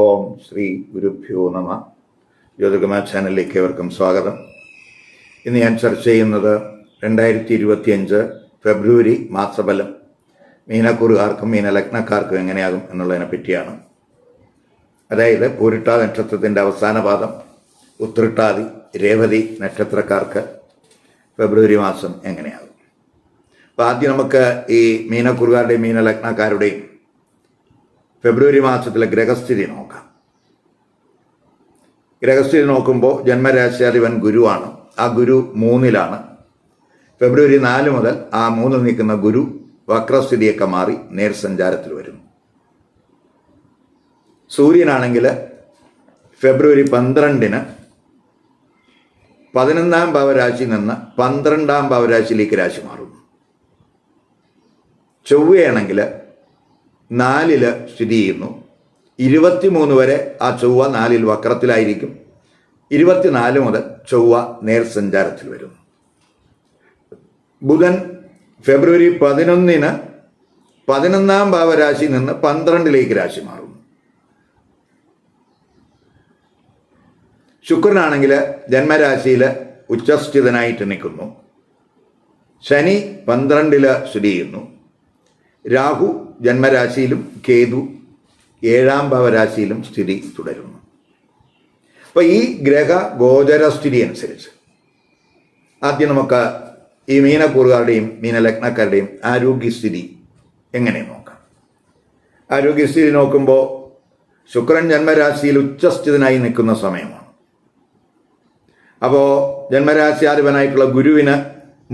ഓം ശ്രീ ഗുരുഭ്യോ നമ. ജ്യോതികമ ചാനലിലേക്ക് ഏവർക്കും സ്വാഗതം. ഇന്ന് ഞാൻ ചർച്ച ചെയ്യുന്നത് രണ്ടായിരത്തി ഇരുപത്തിയഞ്ച് ഫെബ്രുവരി മാസഫലം. മീനക്കുറുകാർക്കും മീനലഗ്നക്കാർക്കും എങ്ങനെയാകും എന്നുള്ളതിനെ പറ്റിയാണ്. അതായത് പൂരിട്ടാ നക്ഷത്രത്തിന്റെ അവസാന പാദം ഉത്രട്ടാതി രേവതി നക്ഷത്രക്കാർക്ക് ഫെബ്രുവരി മാസം എങ്ങനെയാകും? അപ്പോൾ ആദ്യം നമുക്ക് ഈ മീനക്കുറുകാരുടെയും മീനലഗ്നക്കാരുടെയും ഫെബ്രുവരി മാസത്തിലെ ഗ്രഹസ്ഥിതി നോക്കാം. ഗ്രഹസ്ഥിതി നോക്കുമ്പോൾ ജന്മരാശിയാധിപൻ ഗുരുവാണ്. ആ ഗുരു മൂന്നിലാണ്. ഫെബ്രുവരി നാല് മുതൽ ആ മൂന്നിൽ നിൽക്കുന്ന ഗുരു വക്രസ്ഥിതിയൊക്കെ മാറി നേർസഞ്ചാരത്തിൽ വരുന്നു. സൂര്യനാണെങ്കിൽ ഫെബ്രുവരി പന്ത്രണ്ടിന് പതിനൊന്നാം ഭാവരാശി നിന്ന് പന്ത്രണ്ടാം ഭാവരാശിയിലേക്ക് രാശി മാറുന്നു. ചൊവ്വയാണെങ്കിൽ നാലിൽ സ്ഥിതി ചെയ്യുന്നു. ഇരുപത്തിമൂന്ന് വരെ ആ ചൊവ്വ നാലിൽ വക്രത്തിലായിരിക്കും. ഇരുപത്തിനാല് മുതൽ ചൊവ്വ നേർ സഞ്ചാരത്തിൽ വരും. ബുധൻ ഫെബ്രുവരി പതിനൊന്നിന് പതിനൊന്നാം ഭാവരാശി നിന്ന് പന്ത്രണ്ടിലേക്ക് രാശി മാറും. ശുക്രനാണെങ്കിൽ ജന്മരാശിയിൽ ഉച്ചസ്ഥിതനായിട്ട് നിൽക്കുന്നു. ശനി പന്ത്രണ്ടിൽ സ്ഥിതി ചെയ്യുന്നു. രാഹു ജന്മരാശിയിലും കേതു ഏഴാം ഭാവരാശിയിലും സ്ഥിതി തുടരുന്നു. അപ്പോൾ ഈ ഗ്രഹ ഗോചര സ്ഥിതി അനുസരിച്ച് ആദ്യം നമുക്ക് ഈ മീനക്കൂറുകാരുടെയും മീനലഗ്നക്കാരുടെയും ആരോഗ്യസ്ഥിതി എങ്ങനെ നോക്കാം? ആരോഗ്യസ്ഥിതി നോക്കുമ്പോൾ ശുക്രൻ ജന്മരാശിയിൽ ഉച്ചസ്ഥിതനായി നിൽക്കുന്ന സമയമാണ്. അപ്പോൾ ജന്മരാശിയാധിപനായിട്ടുള്ള ഗുരുവിന്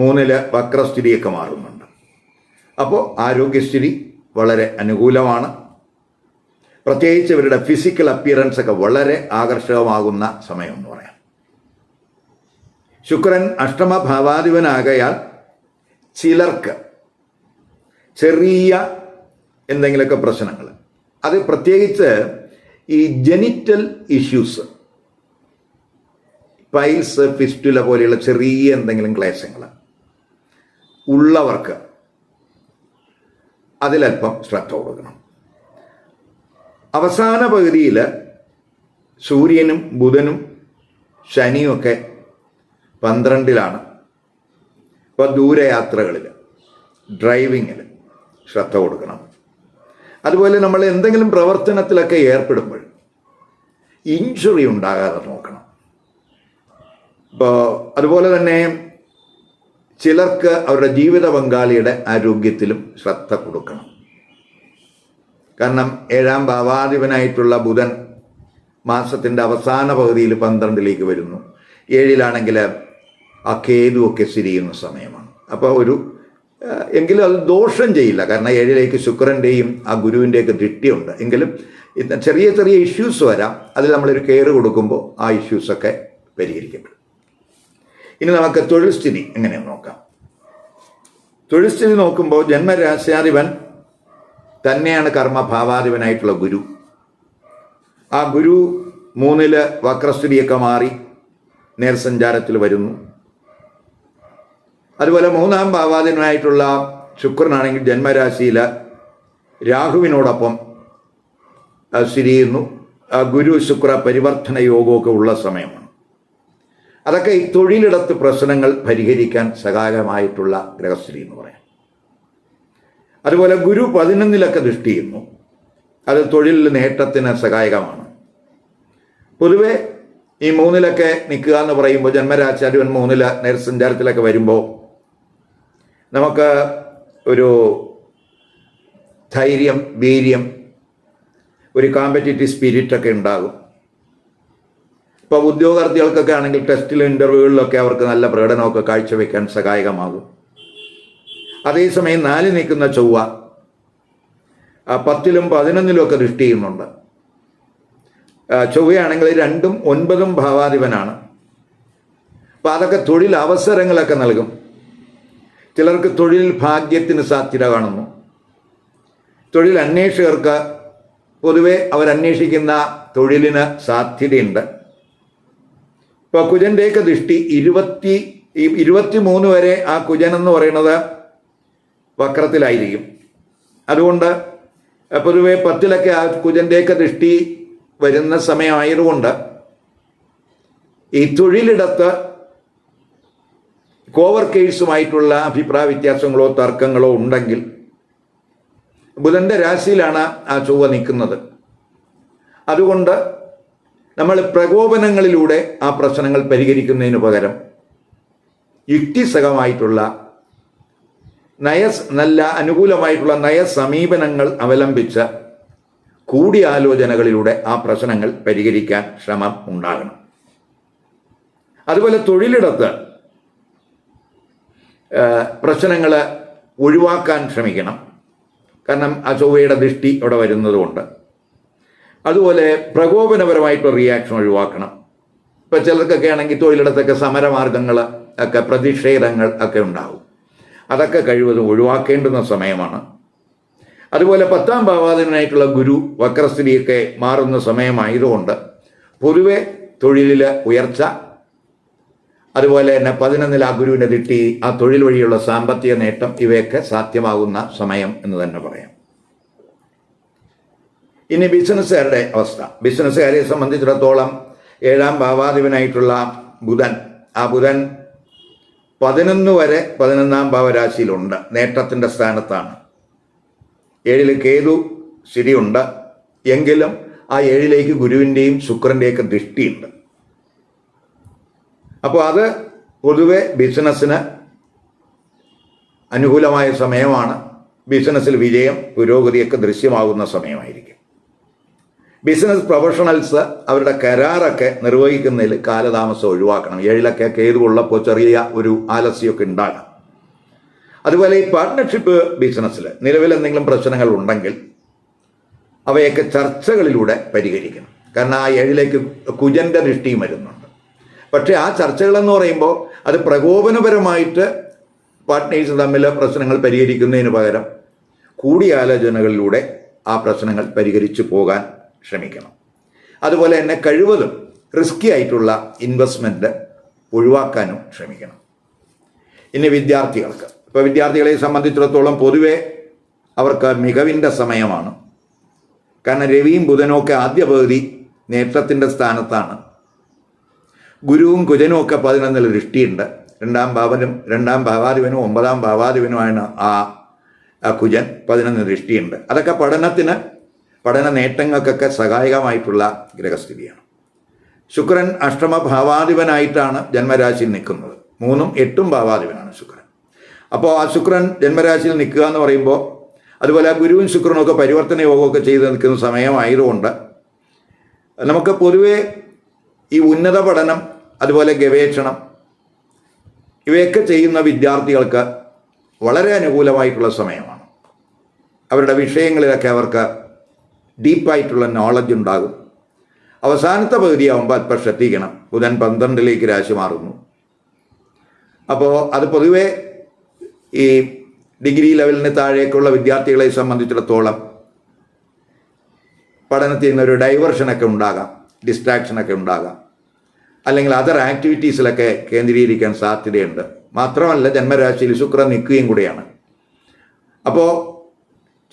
മൂന്നിൽ വക്രസ്ഥിതിയൊക്കെ മാറുന്നുണ്ട്. അപ്പോൾ ആരോഗ്യസ്ഥിതി വളരെ അനുകൂലമാണ്. പ്രത്യേകിച്ച് ഇവരുടെ ഫിസിക്കൽ അപ്പിയറൻസ് ഒക്കെ വളരെ ആകർഷകമാകുന്ന സമയം എന്ന് പറയാം. ശുക്രൻ അഷ്ടമഭാവാധിപനാകയാൽ ചിലർക്ക് ചെറിയ എന്തെങ്കിലുമൊക്കെ പ്രശ്നങ്ങൾ അത് പ്രത്യേകിച്ച് ഈ ജെനിറ്റൽ ഇഷ്യൂസ് പൈൽസ് ഫിസ്റ്റുല പോലെയുള്ള ചെറിയ എന്തെങ്കിലും ക്ലേശങ്ങൾ ഉള്ളവർക്ക് അതിലല്പം ശ്രദ്ധ കൊടുക്കണം. അവസാന പകുതിയിൽ സൂര്യനും ബുധനും ശനിയും ഒക്കെ പന്ത്രണ്ടിലാണ്. ഇപ്പോൾ ദൂരയാത്രകളിൽ ഡ്രൈവിങ്ങിൽ ശ്രദ്ധ കൊടുക്കണം. അതുപോലെ നമ്മൾ എന്തെങ്കിലും പ്രവർത്തനത്തിലൊക്കെ ഏർപ്പെടുമ്പോൾ ഇഞ്ചുറി ഉണ്ടാകാതെ നോക്കണം. ഇപ്പോൾ അതുപോലെ തന്നെ ചിലർക്ക് അവരുടെ ജീവിത പങ്കാളിയുടെ ആരോഗ്യത്തിലും ശ്രദ്ധ കൊടുക്കണം. കാരണം ഏഴാം ഭാവാധിപനായിട്ടുള്ള ബുധൻ മാസത്തിന്റെ അവസാന പകുതിയിൽ പന്ത്രണ്ടിലേക്ക് വരുന്നു. ഏഴിലാണെങ്കിൽ ആ കേതുവൊക്കെ സ്ഥിതി ചെയ്യുന്ന സമയമാണ്. അപ്പോൾ ഒരു എങ്കിലും അത് ദോഷം ചെയ്യില്ല. കാരണം ഏഴിലേക്ക് ശുക്രന്റെയും ആ ഗുരുവിന്റെയൊക്കെ ദൃഷ്ടിയുണ്ട്. എങ്കിലും ചെറിയ ചെറിയ ഇഷ്യൂസ് വരാം. അതിൽ നമ്മളൊരു കെയർ കൊടുക്കുമ്പോൾ ആ ഇഷ്യൂസൊക്കെ പരിഹരിക്കപ്പെടും. ഇനി നമുക്ക് തൊഴിൽ സ്ഥിതി എങ്ങനെ നോക്കാം? തൊഴിൽ സ്ഥിതി നോക്കുമ്പോൾ ജന്മരാശ്യാധിപൻ തന്നെയാണ് കർമ്മഭാവാധിപനായിട്ടുള്ള ഗുരു. ആ ഗുരു മൂന്നിൽ വക്രസ്ഥിതിയൊക്കെ മാറി നേർസഞ്ചാരത്തിൽ വരുന്നു. അതുപോലെ മൂന്നാം ഭാവാധിപനായിട്ടുള്ള ശുക്രനാണെങ്കിൽ ജന്മരാശിയിൽ രാഹുവിനോടൊപ്പം സ്ഥിതി ചെയ്യുന്നു. ഗുരു ശുക്ര പരിവർത്തന യോഗമൊക്കെ ഉള്ള സമയമാണ്. അതൊക്കെ ഈ തൊഴിലിടത്ത് പ്രശ്നങ്ങൾ പരിഹരിക്കാൻ സഹായകമായിട്ടുള്ള ഗ്രഹസ്ഥിതി എന്ന് പറയാം. അതുപോലെ ഗുരു പതിനൊന്നിലൊക്കെ ദൃഷ്ടി ചെയ്യുന്നു അത് തൊഴിൽ നേട്ടത്തിന് സഹായകമാണ്. പൊതുവെ ഈ മൂന്നിലൊക്കെ നിൽക്കുക എന്ന് പറയുമ്പോൾ ജന്മരാശാധിപൻ മൂന്നിൽ നേർസഞ്ചാരത്തിലൊക്കെ വരുമ്പോൾ നമുക്ക് ഒരു ധൈര്യം വീര്യം ഒരു കോമ്പറ്റേറ്റീവ് സ്പിരിറ്റൊക്കെ ഉണ്ടാകും. ഇപ്പോൾ ഉദ്യോഗാർത്ഥികൾക്കൊക്കെ ആണെങ്കിൽ ടെസ്റ്റിലും ഇന്റർവ്യൂകളിലൊക്കെ അവർക്ക് നല്ല പ്രകടനമൊക്കെ കാഴ്ചവെക്കാൻ സഹായകമാകും. അതേസമയം നാല് നിൽക്കുന്ന ചൊവ്വ പത്തിലും പതിനൊന്നിലും ഒക്കെ ദൃഷ്ടി ചെയ്യുന്നുണ്ട്. ചൊവ്വയാണെങ്കിൽ രണ്ടും ഒൻപതും ഭാവാധിപനാണ്. അപ്പം അതൊക്കെ തൊഴിൽ അവസരങ്ങളൊക്കെ നൽകും. ചിലർക്ക് തൊഴിൽ ഭാഗ്യത്തിന് സാധ്യത കാണുന്നു. തൊഴിൽ അന്വേഷകർക്ക് പൊതുവെ അവരന്വേഷിക്കുന്ന തൊഴിലിന് സാധ്യതയുണ്ട്. ഇപ്പോൾ കുജന്റെയൊക്കെ ദൃഷ്ടി ഇരുപത്തി ഇരുപത്തി മൂന്ന് വരെ ആ കുജൻ എന്ന് പറയുന്നത് വക്രത്തിലായിരിക്കും. അതുകൊണ്ട് പൊതുവെ പത്തിലൊക്കെ ആ കുജന്റെയൊക്കെ ദൃഷ്ടി വരുന്ന സമയമായതുകൊണ്ട് ഈ തൊഴിലിടത്ത് കോവർക്കേഴ്സുമായിട്ടുള്ള അഭിപ്രായ വ്യത്യാസങ്ങളോ തർക്കങ്ങളോ ഉണ്ടെങ്കിൽ ബുധന്റെ രാശിയിലാണ് ആ ചൊവ്വ നിൽക്കുന്നത്. അതുകൊണ്ട് നമ്മൾ പ്രകോപനങ്ങളിലൂടെ ആ പ്രശ്നങ്ങൾ പരിഹരിക്കുന്നതിന് പകരം യുക്തിസഹമായിട്ടുള്ള നയ നല്ല അനുകൂലമായിട്ടുള്ള നയസമീപനങ്ങൾ അവലംബിച്ച കൂടിയാലോചനകളിലൂടെ ആ പ്രശ്നങ്ങൾ പരിഹരിക്കാൻ ശ്രമം ഉണ്ടാകണം. അതുപോലെ തൊഴിലിടത്ത് പ്രശ്നങ്ങൾ ഒഴിവാക്കാൻ ശ്രമിക്കണം. കാരണം ചൊവ്വയുടെ ദൃഷ്ടി ഇവിടെ വരുന്നതുകൊണ്ട്. അതുപോലെ പ്രകോപനപരമായിട്ടുള്ള റിയാക്ഷൻ ഒഴിവാക്കണം. ഇപ്പം ചിലർക്കൊക്കെ ആണെങ്കിൽ തൊഴിലിടത്തൊക്കെ സമരമാർഗങ്ങൾ ഒക്കെ പ്രതിഷേധങ്ങൾ ഒക്കെ ഉണ്ടാവും. അതൊക്കെ കഴിവതും ഒഴിവാക്കേണ്ടുന്ന സമയമാണ്. അതുപോലെ പത്താം ഭാവാദിനായിട്ടുള്ള ഗുരു വക്രസ്ഥിതിയൊക്കെ മാറുന്ന സമയമായതുകൊണ്ട് പൊതുവെ തൊഴിലിൽ ഉയർച്ച അതുപോലെ തന്നെ പതിനൊന്നിൽ ആ ഗുരുവിനെ തിട്ടി ആ തൊഴിൽ വഴിയുള്ള സാമ്പത്തിക നേട്ടം ഇവയൊക്കെ സാധ്യമാകുന്ന സമയം എന്ന് തന്നെ പറയാം. ഇനി ബിസിനസ്സുകാരുടെ അവസ്ഥ. ബിസിനസ്സുകാരെ സംബന്ധിച്ചിടത്തോളം ഏഴാം ഭാവാധിപനായിട്ടുള്ള ബുധൻ ആ ബുധൻ പതിനൊന്ന് വരെ പതിനൊന്നാം ഭാവരാശിയിലുണ്ട്. നേട്ടത്തിന്റെ സ്ഥാനത്താണ്. ഏഴിൽ കേതു സ്ഥിതിയുണ്ട്. എങ്കിലും ആ ഏഴിലേക്ക് ഗുരുവിന്റെയും ശുക്രന്റെയൊക്കെ ദൃഷ്ടിയുണ്ട്. അപ്പോൾ അത് പൊതുവെ ബിസിനസ്സിന് അനുകൂലമായ സമയമാണ്. ബിസിനസ്സിൽ വിജയം പുരോഗതിയൊക്കെ ദൃശ്യമാകുന്ന സമയമായിരിക്കും. ബിസിനസ് പ്രൊഫഷണൽസ് അവരുടെ കരാറൊക്കെ നിർവഹിക്കുന്നതിൽ കാലതാമസം ഒഴിവാക്കണം. ഏഴിലൊക്കെ കേതു ഉള്ളപ്പോൾ ചെറിയ ഒരു ആലസ്യമൊക്കെ ഉണ്ടാകാം. അതുപോലെ ഈ പാർട്ട്ണർഷിപ്പ് ബിസിനസ്സിൽ നിലവിൽ എന്തെങ്കിലും പ്രശ്നങ്ങൾ ഉണ്ടെങ്കിൽ അവയൊക്കെ ചർച്ചകളിലൂടെ പരിഹരിക്കണം. കാരണം ആ ഏഴിലേക്ക് കുജന്റെ ദൃഷ്ടിയും വരുന്നുണ്ട്. പക്ഷേ ആ ചർച്ചകളെന്ന് പറയുമ്പോൾ അത് പ്രകോപനപരമായിട്ട് പാർട്ട്നേഴ്സ് തമ്മിൽ പ്രശ്നങ്ങൾ പരിഹരിക്കുന്നതിന് പകരം കൂടിയാലോചനകളിലൂടെ ആ പ്രശ്നങ്ങൾ പരിഹരിച്ചു പോകാൻ ശ്രമിക്കണം. അതുപോലെ തന്നെ കഴിവതും റിസ്കി ആയിട്ടുള്ള ഇൻവെസ്റ്റ്മെന്റ് ഒഴിവാക്കാനും ശ്രമിക്കണം. ഇനി വിദ്യാർത്ഥികൾക്ക്. ഇപ്പോൾ വിദ്യാർത്ഥികളെ സംബന്ധിച്ചിടത്തോളം പൊതുവെ അവർക്ക് മികവിന്റെ സമയമാണ്. കാരണം രവിയും ബുധനും ഒക്കെ ആദ്യ പകുതി നേട്ടത്തിന്റെ സ്ഥാനത്താണ്. ഗുരുവും കുജനും ഒക്കെ പതിനൊന്നിൽ ദൃഷ്ടിയുണ്ട് രണ്ടാം ഭാവനും രണ്ടാം ഭാവാധിപനും ഒമ്പതാം ഭാവാധിപനുമാണ് ആ ആ കുജൻ പതിനൊന്ന് ദൃഷ്ടിയുണ്ട് അതൊക്കെ പഠനത്തിന് പഠന നേട്ടങ്ങൾക്കൊക്കെ സഹായകമായിട്ടുള്ള ഗ്രഹസ്ഥിതിയാണ്. ശുക്രൻ അഷ്ടമ ഭാവാധിപനായിട്ടാണ് ജന്മരാശിയിൽ നിൽക്കുന്നത്. മൂന്നും എട്ടും ഭാവാധിപനാണ് ശുക്രൻ. അപ്പോൾ ആ ശുക്രൻ ജന്മരാശിയിൽ നിൽക്കുക എന്ന് പറയുമ്പോൾ അതുപോലെ ഗുരുവും ശുക്രനും ഒക്കെ പരിവർത്തന യോഗമൊക്കെ ചെയ്ത് നിൽക്കുന്ന സമയമായതുകൊണ്ട് നമുക്ക് പൊതുവേ ഈ ഉന്നത പഠനം അതുപോലെ ഗവേഷണം ഇവയൊക്കെ ചെയ്യുന്ന വിദ്യാർത്ഥികൾക്ക് വളരെ അനുകൂലമായിട്ടുള്ള സമയമാണ്. അവരുടെ വിഷയങ്ങളിലൊക്കെ അവർക്ക് ഡീപ്പായിട്ടുള്ള നോളജ് ഉണ്ടാകും. അവസാനത്തെ പകുതിയാവുമ്പോൾ അല്പം ശ്രദ്ധിക്കണം. ബുധൻ പന്ത്രണ്ടിലേക്ക് രാശി മാറുന്നു. അപ്പോൾ അത് പൊതുവെ ഈ ഡിഗ്രി ലെവലിന് താഴേക്കുള്ള വിദ്യാർത്ഥികളെ സംബന്ധിച്ചിടത്തോളം പഠനത്തിൽ നിന്ന് ഒരു ഡൈവേർഷനൊക്കെ ഉണ്ടാകാം. ഡിസ്ട്രാക്ഷനൊക്കെ ഉണ്ടാകാം. അല്ലെങ്കിൽ അതർ ആക്ടിവിറ്റീസിലൊക്കെ കേന്ദ്രീകരിക്കാൻ സാധ്യതയുണ്ട്. മാത്രമല്ല ജന്മരാശിയിൽ ശുക്രൻ നിൽക്കുകയും കൂടിയാണ്. അപ്പോൾ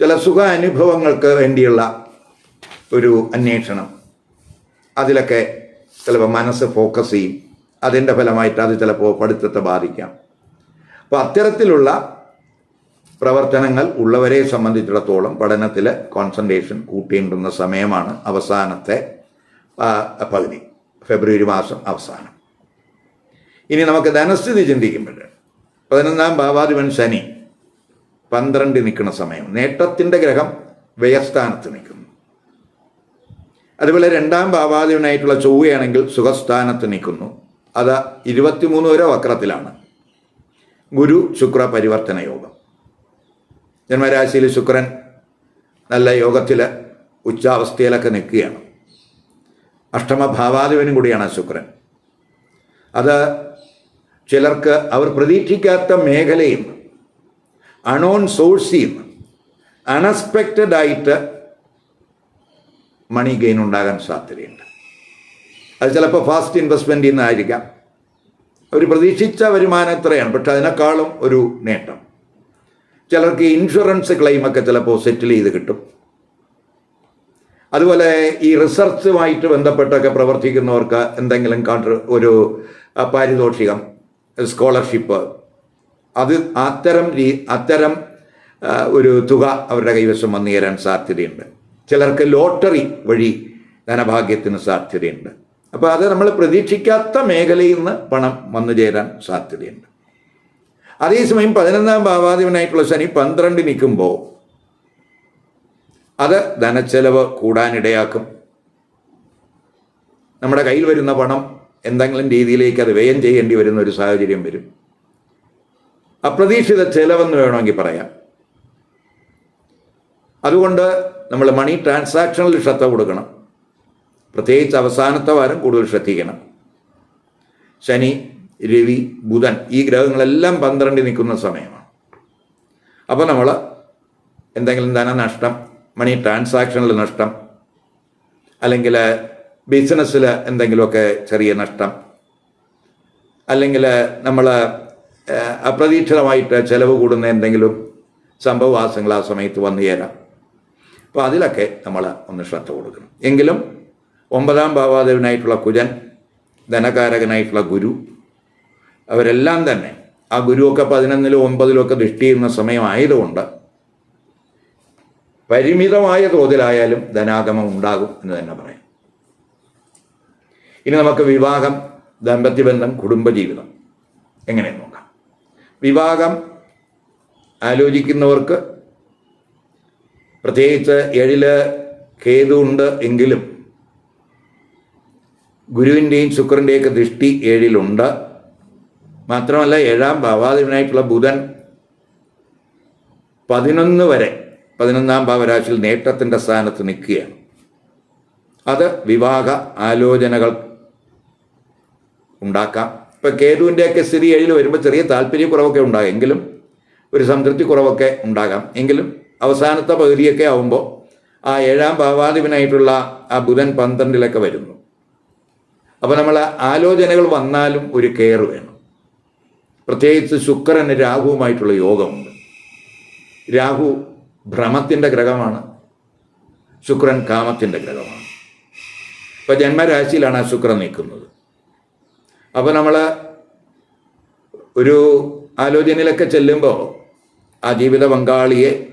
ചില സുഖ അനുഭവങ്ങൾക്ക് വേണ്ടിയുള്ള ഒരു അന്വേഷണം. അതിലൊക്കെ ചിലപ്പോൾ മനസ്സ് ഫോക്കസ് ചെയ്യും. അതിന്റെ ഫലമായിട്ട് അത് ചിലപ്പോൾ പഠിത്തത്തെ ബാധിക്കാം. അപ്പോൾ അത്തരത്തിലുള്ള പ്രവർത്തനങ്ങൾ ഉള്ളവരെ സംബന്ധിച്ചിടത്തോളം പഠനത്തിൽ കോൺസെൻട്രേഷൻ കൂട്ടേണ്ടുന്ന സമയമാണ് അവസാനത്തെ പകുതി. ഫെബ്രുവരി മാസം അവസാനം. ഇനി നമുക്ക് ധനസ്ഥിതി ചിന്തിക്കുമ്പോൾ പതിനൊന്നാം ഭാവാധിപൻ ശനി പന്ത്രണ്ട് നിൽക്കുന്ന സമയം. നേട്ടത്തിന്റെ ഗ്രഹം വ്യയസ്ഥാനത്ത് നിൽക്കുന്നു. അതുപോലെ രണ്ടാം ഭാവാധിപനായിട്ടുള്ള ചൊവ്വയാണെങ്കിൽ സുഖസ്ഥാനത്ത് നിൽക്കുന്നു. അത് ഇരുപത്തിമൂന്ന് വരെ വക്രത്തിലാണ്. ഗുരു ശുക്ര പരിവർത്തന യോഗം. ജന്മരാശിയിൽ ശുക്രൻ നല്ല യോഗത്തിൽ ഉച്ചാവസ്ഥയിലൊക്കെ നിൽക്കുകയാണ്. അഷ്ടമ ഭാവാധിപനും കൂടിയാണ് ശുക്രൻ. അത് ചിലർക്ക് അവർ പ്രതീക്ഷിക്കാത്ത മേഖലയും അണോൺ സോഴ്സിയും അൺഎക്സ്പെക്റ്റഡായിട്ട് അൺഎക്സ്പെക്റ്റഡ് ആയിട്ട് മണി ഗെയിൻ ഉണ്ടാകാൻ സാധ്യതയുണ്ട്. അത് ചിലപ്പോൾ ഫാസ്റ്റ് ഇൻവെസ്റ്റ്മെന്റിൽ നിന്നായിരിക്കാം അവർ പ്രതീക്ഷിച്ച വരുമാനം എത്രയാണ് പക്ഷെ അതിനേക്കാളും ഒരു നേട്ടം. ചിലർക്ക് ഇൻഷുറൻസ് ക്ലെയിമൊക്കെ ചിലപ്പോൾ സെറ്റിൽ ചെയ്ത് കിട്ടും. അതുപോലെ ഈ റിസർച്ചുമായിട്ട് ബന്ധപ്പെട്ടൊക്കെ പ്രവർത്തിക്കുന്നവർക്ക് എന്തെങ്കിലും കാൺട്രി ഒരു പാരിതോഷികം സ്കോളർഷിപ്പ് അത് അത്തരം രീ അത്തരം ഒരു തുക അവരുടെ കൈവശം വന്നു തരാൻ സാധ്യതയുണ്ട്. ചിലർക്ക് ലോട്ടറി വഴി ധനഭാഗ്യത്തിന് സാധ്യതയുണ്ട്. അപ്പോൾ അത് നമ്മൾ പ്രതീക്ഷിക്കാത്ത മേഖലയിൽ നിന്ന് പണം വന്നു ചേരാൻ സാധ്യതയുണ്ട്. അതേസമയം പതിനൊന്നാം ഭാവാധിപനായിട്ടുള്ള ശനി പന്ത്രണ്ട് നിൽക്കുമ്പോൾ അത് ധനച്ചെലവ് കൂടാനിടയാക്കും. നമ്മുടെ കയ്യിൽ വരുന്ന പണം എന്തെങ്കിലും രീതിയിലേക്ക് അത് വ്യയം ചെയ്യേണ്ടി വരുന്ന ഒരു സാഹചര്യം വരും. അപ്രതീക്ഷിത ചെലവെന്ന് വേണമെങ്കിൽ പറയാം. അതുകൊണ്ട് നമ്മൾ മണി ട്രാൻസാക്ഷനിൽ ശ്രദ്ധ കൊടുക്കണം. പ്രത്യേകിച്ച് അവസാനത്തെ വാരം കൂടുതൽ ശ്രദ്ധിക്കണം. ശനി രവി ബുധൻ ഈ ഗ്രഹങ്ങളെല്ലാം പന്ത്രണ്ടിൽ നിൽക്കുന്ന സമയമാണ്. അപ്പോൾ നമ്മൾ എന്തെങ്കിലും ധനനഷ്ടം മണി ട്രാൻസാക്ഷനിൽ നഷ്ടം അല്ലെങ്കിൽ ബിസിനസ്സിൽ എന്തെങ്കിലുമൊക്കെ ചെറിയ നഷ്ടം അല്ലെങ്കിൽ നമ്മൾ അപ്രതീക്ഷിതമായിട്ട് ചിലവ് കൂടുന്ന എന്തെങ്കിലും സംഭവവാസങ്ങൾ ആ സമയത്ത് വന്നു ചേരാം. അപ്പോൾ അതിലൊക്കെ നമ്മൾ ഒന്ന് ശ്രദ്ധ കൊടുക്കണം. എങ്കിലും ഒമ്പതാം ഭാവാദേവനായിട്ടുള്ള കുജൻ ധനകാരകനായിട്ടുള്ള ഗുരു അവരെല്ലാം തന്നെ ആ ഗുരുവൊക്കെ പതിനൊന്നിലും ഒമ്പതിലും ഒക്കെ ദൃഷ്ടി ചെയ്യുന്ന സമയമായതുകൊണ്ട് പരിമിതമായ തോതിലായാലും ധനാഗമം ഉണ്ടാകും എന്ന് തന്നെ പറയാം. ഇനി നമുക്ക് വിവാഹം ദാമ്പത്യബന്ധം കുടുംബജീവിതം എങ്ങനെ നോക്കാം? വിവാഹം ആലോചിക്കുന്നവർക്ക് പ്രത്യേകിച്ച് ഏഴിൽ കേതുണ്ട് എങ്കിലും ഗുരുവിന്റെയും ശുക്രന്റെയൊക്കെ ദൃഷ്ടി ഏഴിലുണ്ട്. മാത്രമല്ല ഏഴാം ഭാവാധിപനായിട്ടുള്ള ബുധൻ പതിനൊന്ന് വരെ പതിനൊന്നാം ഭാവരാശിയിൽ നേട്ടത്തിന്റെ സ്ഥാനത്ത് നിൽക്കുകയാണ്. അത് വിവാഹ ആലോചനകൾ ഉണ്ടാക്കാം. ഇപ്പം കേതുവിന്റെയൊക്കെ സ്ഥിതി ഏഴിൽ വരുമ്പോൾ ചെറിയ താല്പര്യക്കുറവൊക്കെ ഉണ്ടാകും. എങ്കിലും ഒരു സംതൃപ്തി കുറവൊക്കെ ഉണ്ടാകാം. എങ്കിലും അവസാനത്തെ പകുതിയൊക്കെ ആവുമ്പോൾ ആ ഏഴാം ഭാവാധിപനായിട്ടുള്ള ആ ബുധൻ പന്ത്രണ്ടിലൊക്കെ വരുന്നു. അപ്പോൾ നമ്മൾ ആലോചനകൾ വന്നാലും ഒരു കെയർ വേണം. പ്രത്യേകിച്ച് ശുക്രന് രാഹുവുമായിട്ടുള്ള യോഗമുണ്ട്. രാഹു ഭ്രമത്തിന്റെ ഗ്രഹമാണ്. ശുക്രൻ കാമത്തിന്റെ ഗ്രഹമാണ്. ഇപ്പം ജന്മരാശിയിലാണ് ആ ശുക്രൻ നിൽക്കുന്നത്. അപ്പോൾ നമ്മൾ ഒരു ആലോചനയിലൊക്കെ ചെല്ലുമ്പോൾ ആ ജീവിത പങ്കാളിയെ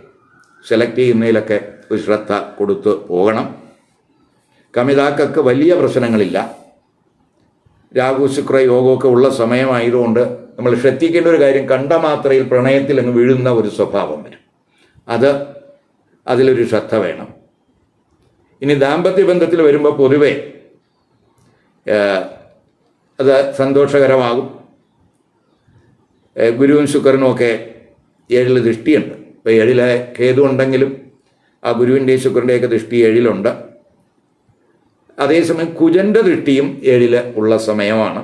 സെലക്ട് ചെയ്യുന്നതിലൊക്കെ ഒരു ശ്രദ്ധ കൊടുത്ത് പോകണം. കമിതാക്കൾക്ക് വലിയ പ്രശ്നങ്ങളില്ല. രാഹു ശുക്ര യോഗമൊക്കെ ഉള്ള സമയമായതുകൊണ്ട് നമ്മൾ ശ്രദ്ധിക്കേണ്ട ഒരു കാര്യം കണ്ട മാത്രയിൽ പ്രണയത്തിൽ അങ്ങ് വീഴുന്ന ഒരു സ്വഭാവം വരും. അത് അതിലൊരു ശ്രദ്ധ വേണം. ഇനി ദാമ്പത്യ ബന്ധത്തിൽ വരുമ്പോൾ പൊതുവേ അത് സന്തോഷകരമാകും. ഗുരുവും ശുക്രനും ഒക്കെ ഏഴിൽ ദൃഷ്ടിയുണ്ട്. ഇപ്പോൾ ഏഴിലെ കേതു ഉണ്ടെങ്കിലും ആ ഗുരുവിന്റെയും ശുക്രന്റെയൊക്കെ ദൃഷ്ടി ഏഴിലുണ്ട്. അതേസമയം കുജന്റെ ദൃഷ്ടിയും ഏഴിൽ ഉള്ള സമയമാണ്.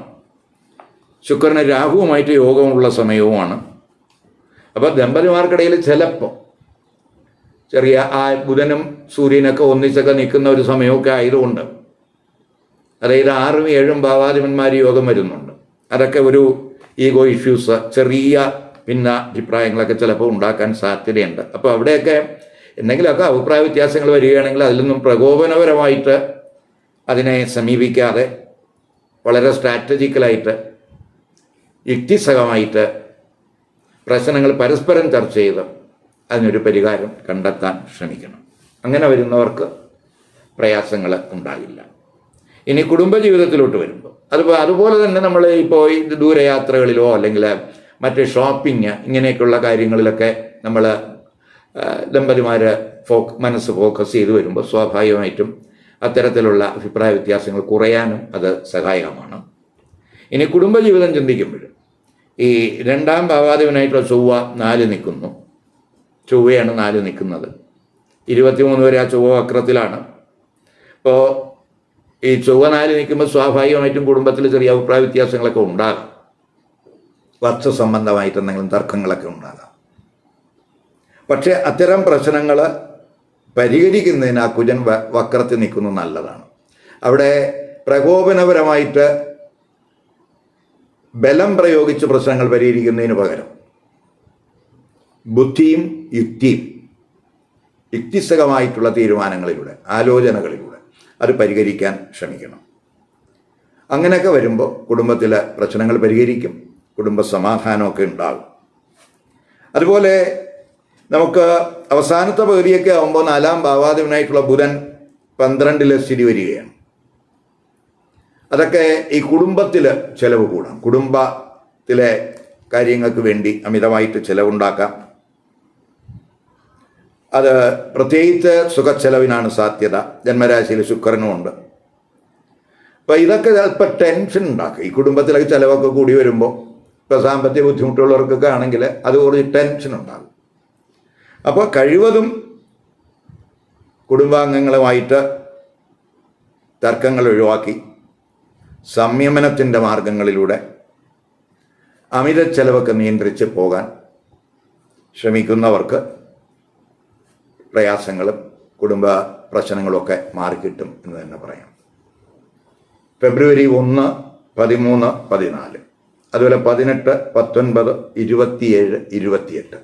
ശുക്രന് രാഹുവുമായിട്ട് യോഗമുള്ള സമയവുമാണ്. അപ്പോൾ ദമ്പതിമാർക്കിടയിൽ ചിലപ്പോൾ ചെറിയ ആ ബുധനും സൂര്യനൊക്കെ ഒന്നിച്ചൊക്കെ നിൽക്കുന്ന ഒരു സമയമൊക്കെ ആയതുകൊണ്ട് അതായത് ആറും ഏഴും ഭാവാധിപന്മാർ യോഗം വരുന്നുണ്ട്. അതൊക്കെ ഒരു ഈഗോ ഇഷ്യൂസ് ചെറിയ ഭിന്ന അഭിപ്രായങ്ങളൊക്കെ ചിലപ്പോൾ ഉണ്ടാക്കാൻ സാധ്യതയുണ്ട്. അപ്പോൾ അവിടെയൊക്കെ എന്തെങ്കിലുമൊക്കെ അഭിപ്രായ വ്യത്യാസങ്ങൾ വരികയാണെങ്കിൽ അതിൽ നിന്നും പ്രകോപനപരമായിട്ട് അതിനെ സമീപിക്കാതെ വളരെ സ്ട്രാറ്റജിക്കലായിട്ട് യുക്തിസഹമായിട്ട് പ്രശ്നങ്ങൾ പരസ്പരം ചർച്ച ചെയ്ത് അതിനൊരു പരിഹാരം കണ്ടെത്താൻ ശ്രമിക്കണം. അങ്ങനെ വരുന്നവർക്ക് പ്രയാസങ്ങൾ ഉണ്ടാകില്ല. ഇനി കുടുംബ കുടുംബജീവിതത്തിലോട്ട് വരുമ്പോൾ അതുപോലെ അതുപോലെ തന്നെ നമ്മൾ ഇപ്പോൾ ദൂരയാത്രകളിലോ അല്ലെങ്കിൽ മറ്റ് ഷോപ്പിംഗ് ഇങ്ങനെയൊക്കെയുള്ള കാര്യങ്ങളിലൊക്കെ നമ്മൾ ദമ്പതിമാർ ഫോക്ക് മനസ്സ് ഫോക്കസ് ചെയ്ത് വരുമ്പോൾ സ്വാഭാവികമായിട്ടും അത്തരത്തിലുള്ള അഭിപ്രായ വ്യത്യാസങ്ങൾ കുറയാനും അത് സഹായകമാണ്. ഇനി കുടുംബജീവിതം ചിന്തിക്കുമ്പോൾ ഈ രണ്ടാം ഭാവാധിപനായിട്ടുള്ള ചൊവ്വ നാല് നിൽക്കുന്നു. ചൊവ്വയാണ് നാല് നിൽക്കുന്നത്. ഇരുപത്തിമൂന്ന് വരെ ആ ചൊവ്വ വക്രത്തിലാണ്. അപ്പോൾ ഈ ചൊവ്വ നാല് നിൽക്കുമ്പോൾ സ്വാഭാവികമായിട്ടും കുടുംബത്തിൽ ചെറിയ അഭിപ്രായ വ്യത്യാസങ്ങളൊക്കെ ഉണ്ടാകാം. വസ്തു സംബന്ധമായിട്ട് എന്തെങ്കിലും തർക്കങ്ങളൊക്കെ ഉണ്ടാകാം. പക്ഷേ അത്തരം പ്രശ്നങ്ങൾ പരിഹരിക്കുന്നതിന് ആ കുജൻ വക്രത്തിൽ നിൽക്കുന്നത് നല്ലതാണ്. അവിടെ പ്രകോപനപരമായിട്ട് ബലം പ്രയോഗിച്ച് പ്രശ്നങ്ങൾ പരിഹരിക്കുന്നതിന് പകരം ബുദ്ധിയും യുക്തിയും യുക്തിസഹമായിട്ടുള്ള തീരുമാനങ്ങളിലൂടെ ആലോചനകളിലൂടെ അത് പരിഹരിക്കാൻ ശ്രമിക്കണം. അങ്ങനെയൊക്കെ വരുമ്പോൾ കുടുംബത്തിലെ പ്രശ്നങ്ങൾ പരിഹരിക്കും. കുടുംബ സമാധാനമൊക്കെ ഉണ്ടാകും. അതുപോലെ നമുക്ക് അവസാനത്തെ പകുതിയൊക്കെ ആകുമ്പോൾ നാലാം ഭാവാധിപനായിട്ടുള്ള ബുധൻ പന്ത്രണ്ടിലെ സ്ഥിതി വരികയാണ്. അതൊക്കെ ഈ കുടുംബത്തിൽ ചിലവ് കൂടാം. കുടുംബത്തിലെ കാര്യങ്ങൾക്ക് വേണ്ടി അമിതമായിട്ട് ചിലവുണ്ടാക്കാം. അത് പ്രത്യേകിച്ച് സുഖച്ചെലവിനാണ് സാധ്യത. ജന്മരാശിയിൽ ശുക്രനുമുണ്ട് അപ്പം ഇതൊക്കെ ചിലപ്പോൾ ടെൻഷൻ ഉണ്ടാക്കും. ഈ കുടുംബത്തിലൊക്കെ ചിലവൊക്കെ കൂടി വരുമ്പോൾ ഇപ്പോൾ സാമ്പത്തിക ബുദ്ധിമുട്ടുള്ളവർക്കൊക്കെ ആണെങ്കിൽ അത് കുറച്ച് ടെൻഷൻ ഉണ്ടാകും. അപ്പോൾ കഴിവതും കുടുംബാംഗങ്ങളുമായിട്ട് തർക്കങ്ങൾ ഒഴിവാക്കി സംയമനത്തിന്റെ മാർഗങ്ങളിലൂടെ അമിത ചെലവൊക്കെ നിയന്ത്രിച്ച് പോകാൻ ശ്രമിക്കുന്നവർക്ക് പ്രയാസങ്ങളും കുടുംബ പ്രശ്നങ്ങളൊക്കെ മാറിക്കിട്ടും എന്ന് തന്നെ പറയാം. ഫെബ്രുവരി ഒന്ന് പതിമൂന്ന് പതിനാല്. അതുപോലെ പതിനെട്ട് പത്തൊൻപത് ഇരുപത്തിയേഴ് ഇരുപത്തിയെട്ട്.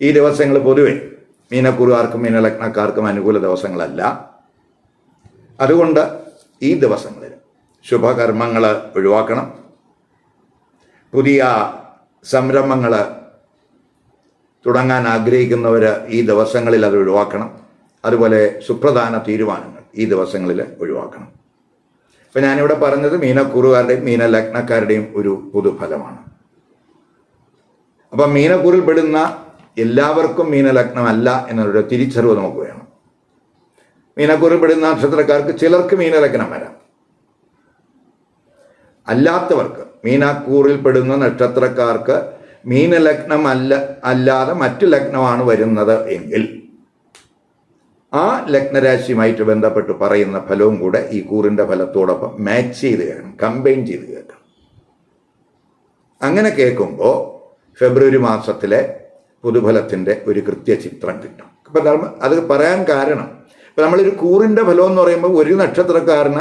ഈ ദിവസങ്ങൾ പൊതുവെ മീനക്കുറുകാർക്കും മീനലഗ്നക്കാർക്കും അനുകൂല ദിവസങ്ങളല്ല. അതുകൊണ്ട് ഈ ദിവസങ്ങളിൽ ശുഭകർമ്മങ്ങൾ ഒഴിവാക്കണം. പുതിയ സംരംഭങ്ങൾ തുടങ്ങാൻ ആഗ്രഹിക്കുന്നവർ ഈ ദിവസങ്ങളിൽ അത് ഒഴിവാക്കണം. അതുപോലെ സുപ്രധാന തീരുമാനങ്ങൾ ഈ ദിവസങ്ങളിൽ ഒഴിവാക്കണം. ഇപ്പം ഞാനിവിടെ പറഞ്ഞത് മീനക്കുറുകാരുടെയും മീന ലഗ്നക്കാരുടെയും ഒരു പൊതുഫലമാണ്. അപ്പം മീനക്കുറിൽ പെടുന്ന എല്ലാവർക്കും മീനലഗ്നമല്ല എന്നൊരു തിരിച്ചറിവ് നമുക്ക് വേണം. മീനക്കുറിൽ പെടുന്ന നക്ഷത്രക്കാർക്ക് ചിലർക്ക് മീനലഗ്നം വരാം. അല്ലാത്തവർക്ക് മീനക്കൂറിൽ പെടുന്ന നക്ഷത്രക്കാർക്ക് മീനലഗ്നം അല്ല അല്ലാതെ മറ്റു ലഗ്നമാണ് വരുന്നത് എങ്കിൽ ആ ലഗ്നരാശിയുമായിട്ട് ബന്ധപ്പെട്ട് പറയുന്ന ഫലവും കൂടെ ഈ കൂറിന്റെ ഫലത്തോടൊപ്പം മാച്ച് ചെയ്ത് കേൾക്കണം കമ്പൈൻ ചെയ്ത് കേൾക്കണം. അങ്ങനെ കേൾക്കുമ്പോൾ ഫെബ്രുവരി മാസത്തിലെ പൊതുഫലത്തിന്റെ ഒരു കൃത്യ ചിത്രം കിട്ടും. അപ്പം അത് പറയാൻ കാരണം ഇപ്പം നമ്മളൊരു കൂറിന്റെ ഫലം എന്ന് പറയുമ്പോൾ ഒരു നക്ഷത്രക്കാരന്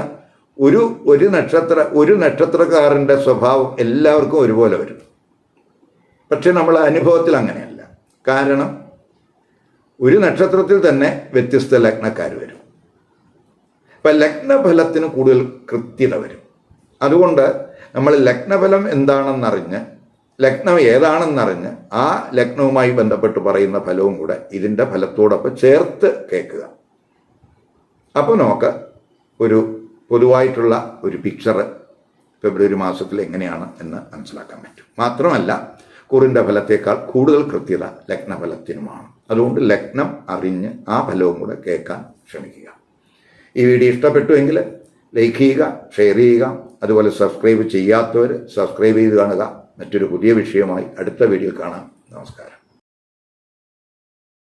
ഒരു ഒരു നക്ഷത്ര ഒരു നക്ഷത്രക്കാരന്റെ സ്വഭാവം എല്ലാവർക്കും ഒരുപോലെ വരും. പക്ഷെ നമ്മൾ അനുഭവത്തിൽ അങ്ങനെയല്ല. കാരണം ഒരു നക്ഷത്രത്തിൽ തന്നെ വ്യത്യസ്ത ലഗ്നക്കാർ വരും. അപ്പം ലഗ്നഫലത്തിന് കൂടുതൽ കൃത്യത വരും. അതുകൊണ്ട് നമ്മൾ ലഗ്നഫലം എന്താണെന്നറിഞ്ഞ് ലഗ്നം ഏതാണെന്നറിഞ്ഞ് ആ ലഗ്നവുമായി ബന്ധപ്പെട്ട് പറയുന്ന ഫലവും കൂടെ ഇതിന്റെ ഫലത്തോടൊപ്പം ചേർത്ത് കേൾക്കുക. അപ്പോൾ നമുക്ക് ഒരു പൊതുവായിട്ടുള്ള ഒരു പിക്ചർ ഫെബ്രുവരി മാസത്തിൽ എങ്ങനെയാണ് എന്ന് മനസ്സിലാക്കാൻ പറ്റും. മാത്രമല്ല കുറിന്റെ ഫലത്തേക്കാൾ കൂടുതൽ കൃത്യത ലഗ്നഫലത്തിനുമാണ് അതുകൊണ്ട് ലഗ്നം അറിഞ്ഞ് ആ ഫലവും കൂടെ കേൾക്കാൻ ശ്രമിക്കുക. ഈ വീഡിയോ ഇഷ്ടപ്പെട്ടുവെങ്കിൽ ലൈക്ക് ചെയ്യുക ഷെയർ ചെയ്യുക അതുപോലെ സബ്സ്ക്രൈബ് ചെയ്യാത്തവർ സബ്സ്ക്രൈബ് ചെയ്ത് കാണുക. മറ്റൊരു പുതിയ വിഷയമായി അടുത്ത വീഡിയോ കാണാം. നമസ്കാരം.